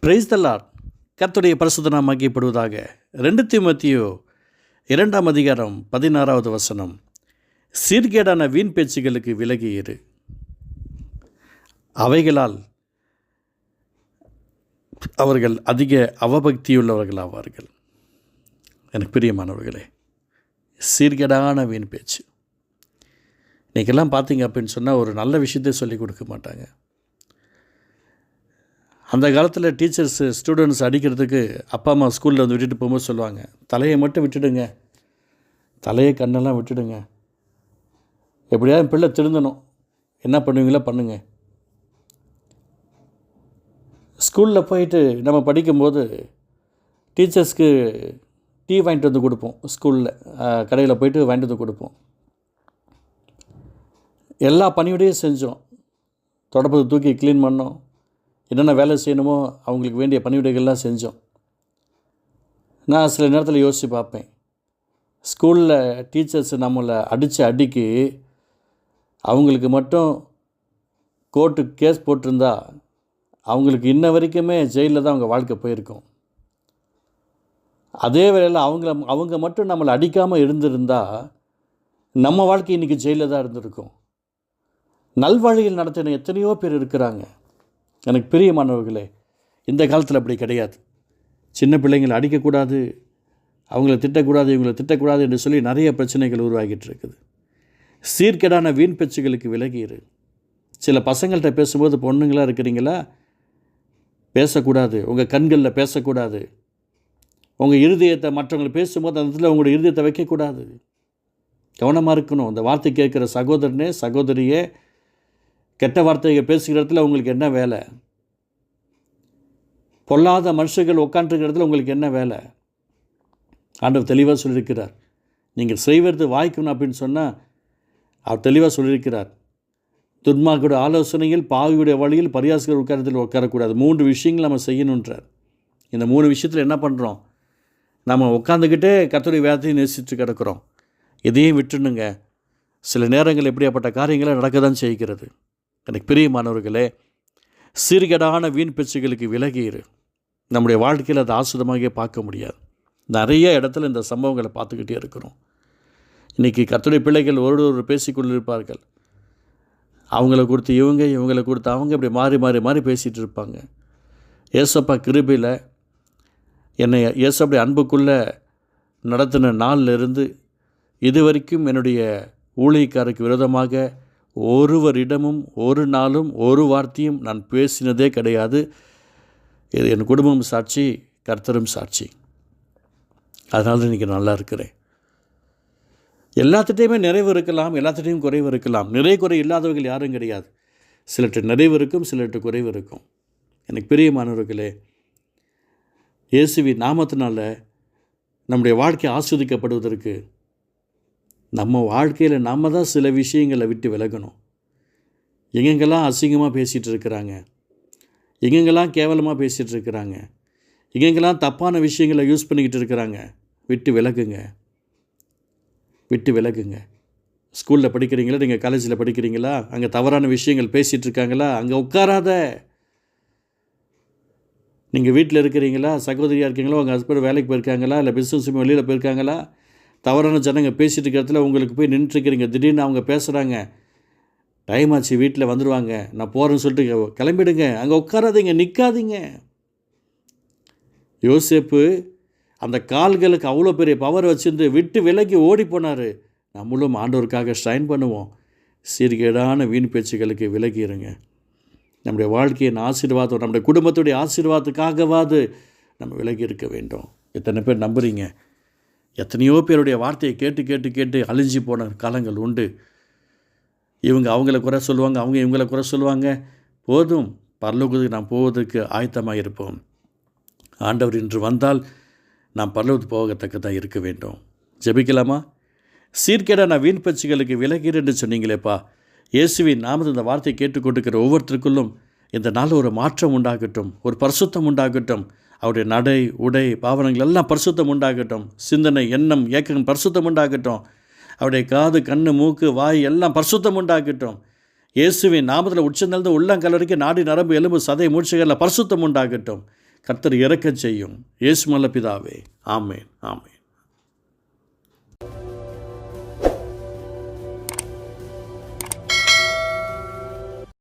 Price தல்லார் கத்துடைய பரிசுத்த நாம் ரெண்டு தீமத்தியோ இரண்டாம் அதிகாரம் பதினாறாவது வசனம். சீர்கேடான வீண் பேச்சுகளுக்கு விலகி இரு. அவைகளால் அவர்கள் அதிக அவபக்தியுள்ளவர்களாவார்கள். எனக்கு பிரியமானவர்களே சீர்கேடான வீண் பேச்சு. இன்றைக்கெல்லாம் பார்த்தீங்க அப்படின்னு சொன்னால் ஒரு நல்ல விஷயத்தை சொல்லி கொடுக்க மாட்டாங்க. அந்த காலத்தில் டீச்சர்ஸு ஸ்டூடெண்ட்ஸ் அடிக்கிறதுக்கு அப்பா அம்மா ஸ்கூலில் வந்து விட்டுட்டு போகும்போது சொல்லுவாங்க தலையை மட்டும் விட்டுடுங்க. தலையை கண்ணெல்லாம் விட்டுடுங்க. எப்படியாவது பிள்ளை திருந்தணும். என்ன பண்ணுவீங்களோ பண்ணுங்க. ஸ்கூலில் போயிட்டு நம்ம படிக்கும்போது டீச்சர்ஸ்க்கு டீ வாங்கிட்டு வந்து கொடுப்போம் ஸ்கூலில் கடையில் போயிட்டு வாங்கிட்டு வந்து கொடுப்போம். எல்லா பணியோடையும் செஞ்சோம். தொடப்பத்தை தூக்கி க்ளீன் பண்ணோம். என்னென்ன வேலை செய்யணுமோ அவங்களுக்கு வேண்டிய பணிவிடைகள்லாம் செஞ்சோம். நான் சில நேரத்தில் யோசித்து பார்ப்பேன். ஸ்கூலில் டீச்சர்ஸ் நம்மளை அடித்த அடிக்கு அவங்களுக்கு மட்டும் கோர்ட்டு கேஸ் போட்டிருந்தா அவங்களுக்கு இன்ன வரைக்குமே ஜெயிலில் தான் அவங்க வாழ்க்கை போயிருக்கும். அதே வேளையில் அவங்கள அவங்க மட்டும் நம்மளை அடிக்காமல் இருந்திருந்தால் நம்ம வாழ்க்கை இன்றைக்கி ஜெயிலில் தான் இருந்திருக்கும். நல்வழியில் நடத்தின எத்தனையோ பேர் இருக்கிறாங்க. எனக்கு பிரியமானவர்களே இந்த காலத்தில் அப்படி கிடையாது. சின்ன பிள்ளைங்களை அடிக்கக்கூடாது அவங்கள திட்டக்கூடாது இவங்களை திட்டக்கூடாது என்று சொல்லி நிறைய பிரச்சனைகள் உருவாகிட்டு இருக்குது. சீர்கேடான வீண் பேச்சுகளுக்கு விலகி இரு சில பசங்கள்கிட்ட பேசும்போது பொண்ணுங்களாக இருக்கிறீங்களா? பேசக்கூடாது. உங்கள் கண்களில் பேசக்கூடாது. உங்கள் இருதயத்தை மற்றவங்களை பேசும்போது அந்த இடத்துல உங்களோட இருதயத்தை வைக்கக்கூடாது. கவனமாக இருக்கணும். அந்த வார்த்தை கேட்குற சகோதரனே சகோதரியே கெட்ட வார்த்தைகள் பேசுகிற இடத்துல உங்களுக்கு என்ன வேலை? பொல்லாத மனுஷர்கள் உட்காந்துருக்கிற இடத்துல உங்களுக்கு என்ன வேலை? ஆண்டவர் தெளிவாக சொல்லியிருக்கிறார். நீங்கள் செய்வது வாய்க்கணும் அப்படின்னு சொன்னால் அவர் தெளிவாக சொல்லியிருக்கிறார். துன்மார்க்கோட ஆலோசனையில் பாவியுடைய வழியில் பரியாசகர் உட்காரத்தில் உட்காரக்கூடாது. மூன்று விஷயங்கள் நம்ம செய்யணுன்றார். இந்த மூணு விஷயத்தில் என்ன பண்ணுறோம் நம்ம உட்காந்துக்கிட்டே கத்தோடைய வேதத்தையும் நேசித்து கிடக்கிறோம். இதையும் விட்டுணுங்க சில நேரங்கள் எப்படியாப்பட்ட காரியங்களை நடக்க தான் செய்கிறது. எனக்கு பிரியமானவர்களே சீர்கேடான வீண் பேச்சுகளுக்கு விலகி இரு. நம்முடைய வாழ்க்கையில் அதை ஆசுதமாக பார்க்க முடியாது. நிறைய இடத்துல இந்த சம்பவங்களை பார்த்துக்கிட்டே இருக்கிறோம். இன்றைக்கி கத்துடைய பிள்ளைகள் ஒரு ஒரு பேசிக்கொண்டிருப்பார்கள் அவங்கள கொடுத்து இவங்க இவங்களை கொடுத்து அவங்க இப்படி மாறி மாறி மாறி பேசிகிட்டு இருப்பாங்க. ஏசப்பா கிருபியில் என்னை ஏசப்படி அன்புக்குள்ளே நடத்தின நாளில் இருந்து இது வரைக்கும் என்னுடைய ஊழியக்காருக்கு விரோதமாக ஒருவரிடமும் ஒரு நாளும் ஒரு வார்த்தையும் நான் பேசினதே கிடையாது. இது என் குடும்பம் சாட்சி கர்த்தரும் சாட்சி. அதனால இன்றைக்கி நல்லா இருக்கிறேன். எல்லாத்துட்டையுமே நிறைவு இருக்கலாம் எல்லாத்துட்டையும் குறைவு இருக்கலாம். நிறை குறை இல்லாதவர்கள் யாரும் கிடையாது. சிலர்கிட்ட நிறைவு இருக்கும் சிலர்கிட்ட குறைவு இருக்கும். எனக்கு பிரியமானவர்களே இயேசுவி நாமத்தினால நம்முடைய வாழ்க்கை ஆஸ்வதிக்கப்படுவதற்கு நம்ம வாழ்க்கையில் நம்ம தான் சில விஷயங்களை விட்டு விலகணும். எங்கெங்கெல்லாம் அசிங்கமாக பேசிகிட்டு இருக்கிறாங்க? எங்கெங்கெல்லாம் கேவலமாக பேசிகிட்டு இருக்கிறாங்க? எங்கெங்கெல்லாம் தப்பான விஷயங்களை யூஸ் பண்ணிக்கிட்டு இருக்கிறாங்க? விட்டு விலகுங்க. விட்டு விலகுங்க. ஸ்கூலில் படிக்கிறீங்களா? நீங்கள் காலேஜில் படிக்கிறீங்களா? அங்கே தவறான விஷயங்கள் பேசிகிட்டு இருக்காங்களா? அங்கே உட்காராத. நீங்கள் வீட்டில் இருக்கிறீங்களா? சகோதரியாக இருக்கீங்களா? உங்கள் ஹஸ்பண்ட் வேலைக்கு போயிருக்காங்களா? இல்லை பிஸ்னஸ் வெளியில் போயிருக்காங்களா? தவறான ஜனங்க பேசிகிட்டு இருக்கிற இடத்துல உங்களுக்கு போய் நின்றுட்டுருக்கிறீங்க. திடீர்னு அவங்க பேசுகிறாங்க டைம் ஆச்சு வீட்டில் வந்துடுவாங்க நான் போகிறேன்னு சொல்லிட்டு கிளம்பிடுங்க. அங்கே உட்காராதீங்க நிற்காதீங்க யோசேப்பு அந்த கால்களுக்கு அவ்வளோ பெரிய பவர் வச்சுருந்து விட்டு விலகி ஓடி போனார். நம்மளும் ஆண்டவருக்காக ஸ்ட்ரைன் பண்ணுவோம். சீர்கேடான வீண் பேச்சுகளுக்கு விலகிடுங்க நம்முடைய வாழ்க்கையின் ஆசீர்வாதம் நம்முடைய குடும்பத்துடைய ஆசீர்வாதத்துக்காகவாது நம்ம விலகி இருக்க வேண்டும். எத்தனை பேர் நம்புகிறீங்க எத்தனையோ பேருடைய வார்த்தையை கேட்டு கேட்டு கேட்டு அழிஞ்சு போன காலங்கள் உண்டு. இவங்க அவங்கள குறை சொல்லுவாங்க அவங்க இவங்கள குறை சொல்லுவாங்க. போதும் பரலோகத்துக்கு நாம் போவதற்கு ஆயத்தமாக இருப்போம். ஆண்டவர் இன்று வந்தால் நாம் பரலோகத்து போகத்தக்கதாக இருக்க வேண்டும். ஜெபிக்கலாமா? சீர்கேடான வீண் பச்சுகளுக்கு விலகிறேன் என்று சொன்னீங்களேப்பா. இயேசுவின் நாமது இந்த வார்த்தையை கேட்டுக்கொண்டிருக்கிற ஒவ்வொருத்தருக்குள்ளும் இந்த நாள் ஒரு மாற்றம் உண்டாகட்டும் ஒரு பரிசுத்தம் உண்டாகட்டும். அவருடைய நடை உடை பாவனங்கள் எல்லாம் பரிசுத்தம் உண்டாகட்டும். சிந்தனை எண்ணம் ஏக்கம் பரிசுத்தம் உண்டாகட்டும். அவருடைய காது கண்ணு மூக்கு வாய் எல்லாம் பரிசுத்தம் உண்டாகட்டும். இயேசுவின் நாமத்தில் உச்சந்தளந்து உள்ளங்கல் நாடி நரம்பு எலும்பு சதை மூச்சுகளில் பரிசுத்தம் உண்டாகட்டும். கர்த்தர் இறக்கச் செய்யும். இயேசு மல்ல பிதாவே ஆமேன் ஆமேன்.